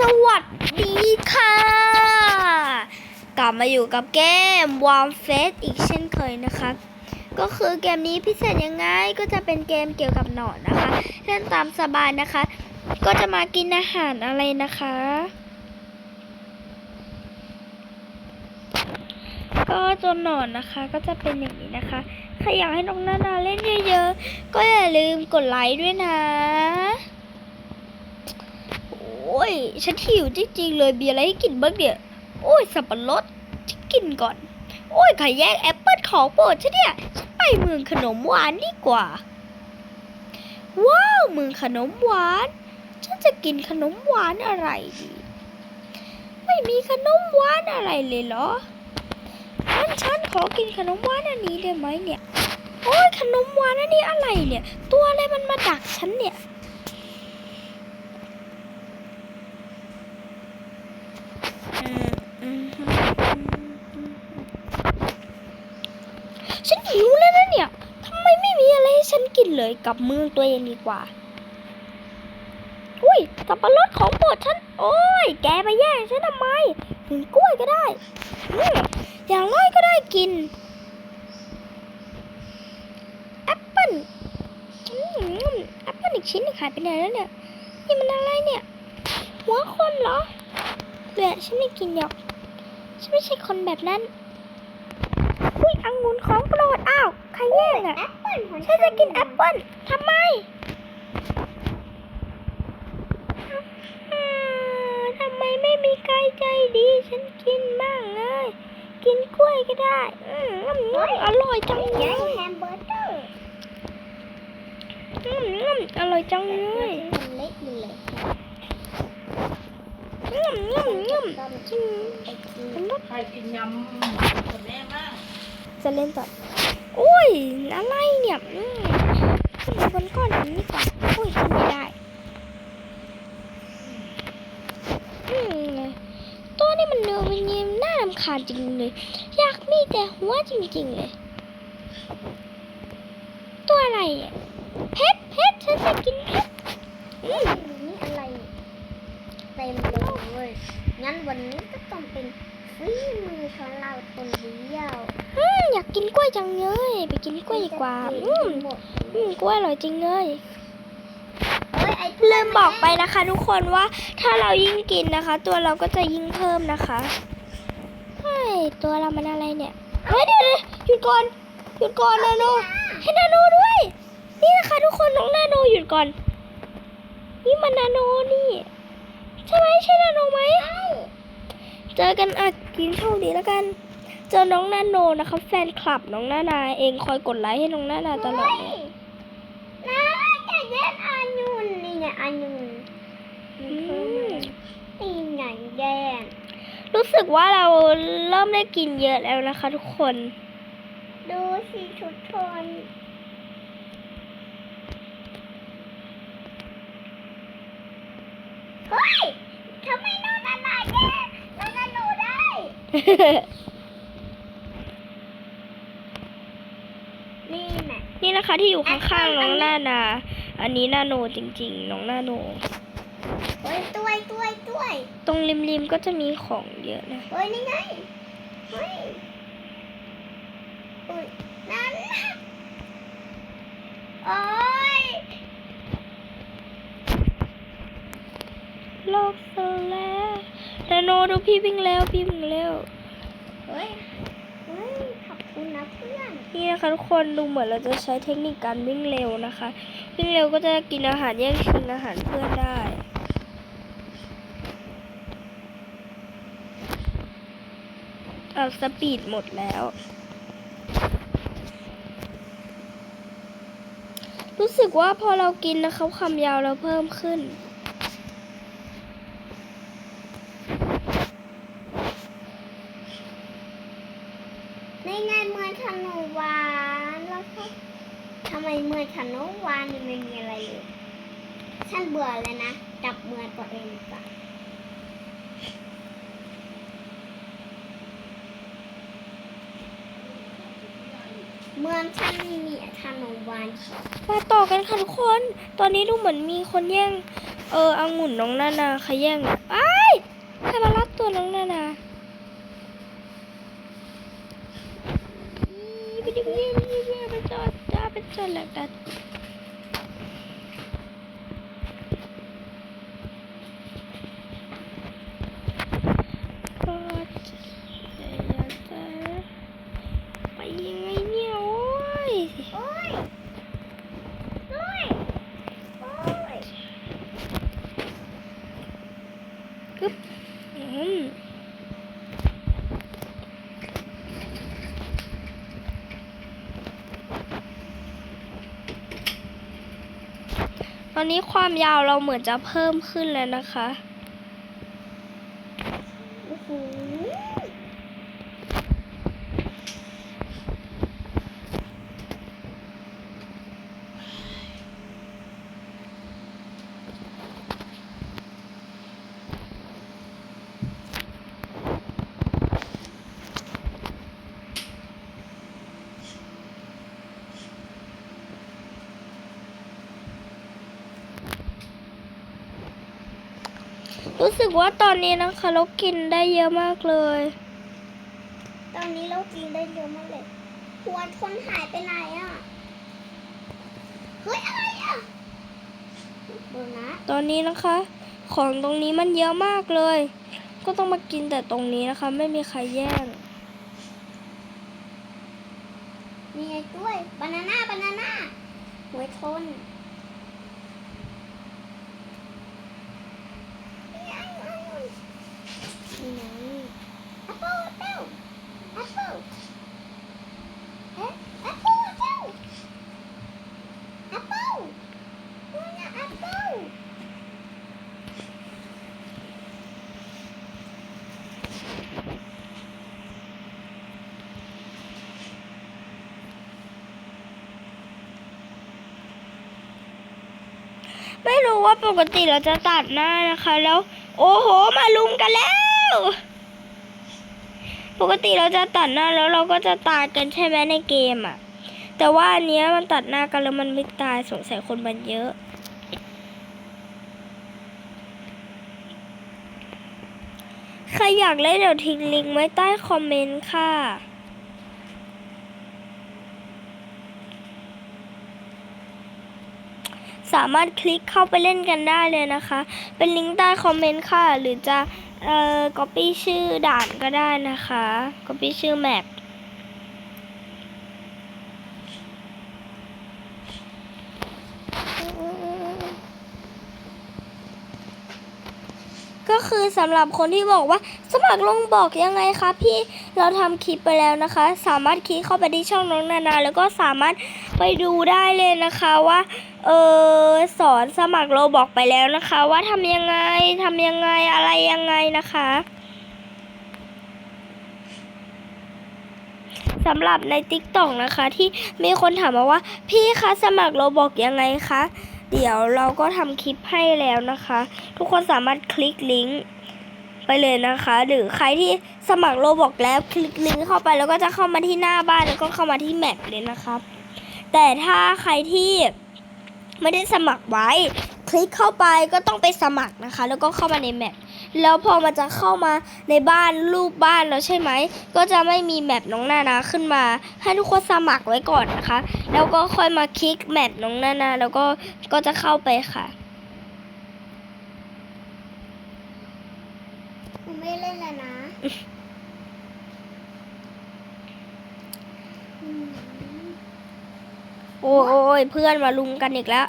สวัสดีค่ะ กลับมาอยู่กับเกม Warm Face อีกเช่นเคยนะคะ ก็คือเกมนี้พิเศษยังไงก็จะเป็นเกมเกี่ยวกับหนอนนะคะเล่นตามสบายนะคะ ก็จะมากินอาหารอะไรนะคะ ก็จนหนอนนะคะก็จะเป็นอย่างนี้นะคะใครอยากให้น้องนานาเล่นเยอะๆ ก็อย่าลืมกดไลค์ด้วยนะ ย ฉันหิวจริงๆเลยมีอะไรให้กินบ้างเนี่ย โอ้ยสับปะรดฉันกินก่อน โอ้ยไข่แยกแอปเปิลของโปรดฉันเนี่ยฉันไปเมืองขนมหวานดีกว่า ว้าวเมืองขนมหวาน ฉันจะกินขนมหวานอะไรดี ไม่มีขนมหวานอะไรเลยเหรองั้นฉันขอกินขนมหวานอันนี้ได้ไหมเนี่ย โอ้ยขนมหวานอันนี้อะไรเนี่ย ตัวอะไรมันมาดักฉันเนี่ย ฉันหิวแล้วนะเนี่ย ทำไมไม่มีอะไรให้ฉันกินเลยกับเมืองตัวเองดีกว่า อุ้ยสับปะรดของโปรดฉัน โอ้ย แกไปแย่งฉันทำไมกินกล้วยก็ได้อืมอย่างน้อยก็ได้กิน แอปเปิ้ลอืมแอปเปิ้ลอีกชิ้นหนึ่งหายไปไหนแล้วเนี่ย นี่มันอะไรเนี่ย หัวคนเหรอเดี๋ยวฉันไม่กินหรอก ฉันไม่ใช่คนแบบนั้น อุ้ยองุ่นของโปรด อ้าว รแย่งอะแอปเปิ้ลของฉันจะกินแอปเปิ้ลทำไมอ่าทำไมไม่มีใครใจดี ฉันกินบ้างเลย กินกล้วยก็ได้ อืมอืมอืมอร่อยจังเลยัยงแฮมเบอร์เกอร์อืมอืมอร่อยจังเลยมันเล็กอยู่เลยอืมอืมอืมตอนอืมไปกินเป็นรสใครกินยำกับแม่มาก จะเล่นต่ออุ้ยอะไรเนี่ยอืมขึ้นไปบนก้อนหินนี่ก่อนอุ้ยขึ้นไม่ได้อืมตัวนี้มันเดินมันยิ้มน่ารำคาญจริงเลย อยากมีแต่หัวจริงๆเลย ตัวอะไรอะเพชรเพชรฉันจะกินเพชรอืมนี่อะไรเต็มเลยเว้ยงั้นวันนี้ก็ต้องเป็น ฝีมือของเราคนเดียวอืมอยากกินกล้วยจังเลยไปกินกล้วยดีกว่าอืมหมดอืมกล้วยอร่อยจริงเลยเฮ้ยไอ้ลืมบอกไปนะคะ ทุกคนว่าถ้าเรายิ่งกินนะคะ ตัวเราก็จะยิ่งเพิ่มนะคะเฮ้ยตัวเรามันอะไรเนี่ยเฮ้ยเดี๋ยวๆหยุดก่อนหยุดก่อนนาโนให้นาโนด้วย นี่นะคะ ทุกคนน้องนาโนหยุดก่อน นี่มันนาโนนี่ใช่ไหมใช่นาโนไหม เจอกันอะกินโชคดีแล้วกัน เจอน้องนาโนนะคะแฟนคลับน้องนานาเองคอยกดไลค์ให้น้องนานาตลอดเลยนะอย่าแย่งอายุนนี่ไงอายุนอืมนี่ไงแย่งรู้สึกว่าเราเริ่มได้กินเยอะแล้วนะคะทุกคน ดูสิทุกคน เฮ้ยทำไมน้องนานาแย่น้องนาหนูได้ นี่แหละนี่นะคะที่อยู่ข้างๆน้องนานา อันนี้นาโนจริงๆ น้องนาโนเฮ้ยตัวยตัวยตัวยตรงริมๆก็จะมีของเยอะนะเฮ้ยนี่ไงเฮ้ยอุ้ยนั่นน่ะโอ้ยโลกโซแลร์นาโน ดูพี่วิ่งแล้วพี่วิ่งแล้วเฮ้ยเฮ้ยขอบคุณนะเพื่อนนี่นะคะทุกคนดูเหมือนเราจะใช้เทคนิคการวิ่งเร็วนะคะ วิ่งเร็วก็จะกินอาหารแย่งชิงอาหารเพื่อนได้เอาสปีดหมดแล้ว รู้สึกว่าพอเรากินนะคะความยาวเราเพิ่มขึ้นในไงเมืองขนมหวานแล้วก็ ทำไมเมืองขนมหวานนี่ไม่มีอะไรเลยฉันเบื่อเลยนะ จับเมืองตัวเองกว่าเมืองฉันไม่มีขนมหวานมาต่อกันค่ะทุกคน ตอนนี้ดูเหมือนมีคนแย่ง เอออางุ่นน้องนานาขย่งหน่อยไอ้ายใครมารับตัวน้องนานา จ้าไปจอดแหละกันก็จะอยากจะไปยังไงเนี่ยโอ้ย โอ้ยโอ้ยโอ้ย อืม ตอนนี้ความยาวเราเหมือนจะเพิ่มขึ้นแล้วนะคะ โอ้โห รู้สึกว่าตอนนี้นะคะเรากินได้เยอะมากเลย ตอนนี้เรากินได้เยอะมากเลยหัวทนหายไปไหนอะ เฮ้ยอะไรอะเบอร์นะตอนนี้นะคะ ของตรงนี้มันเยอะมากเลย ก็ต้องมากินแต่ตรงนี้นะคะ ไม่มีใครแย่งมีไงกล้วยบานาน่าบานาน่าหัวทนนี่ไง นี่ไงแอปเปิ้ลแอปเปิ้ลแอปเปิ้ลเอ๊ะแอปเปิ้ลแอปเปิ้ลแอปเปิ้ลนี่ไงแอปเปิ้ลไม่รู้ว่าปกติเราจะตัดหน้านะคะ แล้ว โอ้โห มาลุมกันแล้ว ปกติเราจะตัดหน้าแล้วเราก็จะตายกันใช่ไหมในเกมอะแต่ว่าอันเนี้ยมันตัดหน้ากันแล้วมันไม่ตายสงสัยคนมันเยอะใครอยากเล่นเดี๋ยวทิ้งลิงก์ไว้ใต้คอมเมนต์ค่ะ สามารถคลิกเข้าไปเล่นกันได้เลยนะคะ เป็นลิงก์ใต้คอมเมนต์ค่ะ หรือจะเอ่อ copy ชื่อด่านก็ได้นะคะ copy ชื่อแมป ก็คือสำหรับคนที่บอกว่า สมัครลงบอกยังไงคะพี่เราทำคลิปไปแล้วนะคะ สามารถคลิกเข้าไปที่ช่องน้องนานา แล้วก็สามารถไปดูได้เลยนะคะว่าเออสอนสมัครโลบอกไปแล้วนะคะ ว่าทำยังไงทำยังไงอะไรยังไงนะคะสำหรับใน t ิ k t o k นะคะ ที่มีคนถามมาว่า พี่คะสมัครโลบอกยังไงคะ เดี๋ยวเราก็ทำคลิปให้แล้วนะคะ ทุกคนสามารถคลิกลิงก์ไปเลยนะคะ หรือใครที่สมัครโลบอกแล้วคลิกลิงก์เข้าไปแล้วก็จะเข้ามาที่หน้าบ้านแล้วก็เข้ามาที่แมปเลยนะครับ แต่ถ้าใครที่ไม่ได้สมัครไว้ คลิกเข้าไปก็ต้องไปสมัครนะคะ แล้วก็เข้ามาในแมป แล้วพอมันจะเข้ามาในบ้านรูปบ้านแล้วใช่ไหม ก็จะไม่มีแมปน้องนานาขึ้นมา ให้ทุกคนสมัครไว้ก่อนนะคะ แล้วก็ค่อยมาคลิกแมปน้องนานาแล้วก็ก็จะเข้าไปค่ะหนูไม่เล่นแล้วนะอืมโอ้ยเพื่อนมาลุมกันอีกแล้ว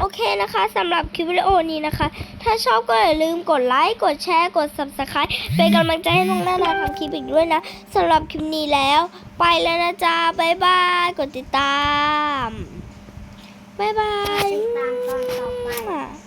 โอเคนะคะสำหรับคลิปวิดีโอนี้นะคะ ถ้าชอบก็อย่าลืมกดไลค์กดแชร์กด subscribe เป็นกำลังใจให้น้องนานาทำคลิปอีกด้วยนะสำหรับคลิปนี้แล้ว ไปแล้วนะจ๊ะบ๊ายบายกดติดตามบ๊ายบายติดตามตอนต่อไป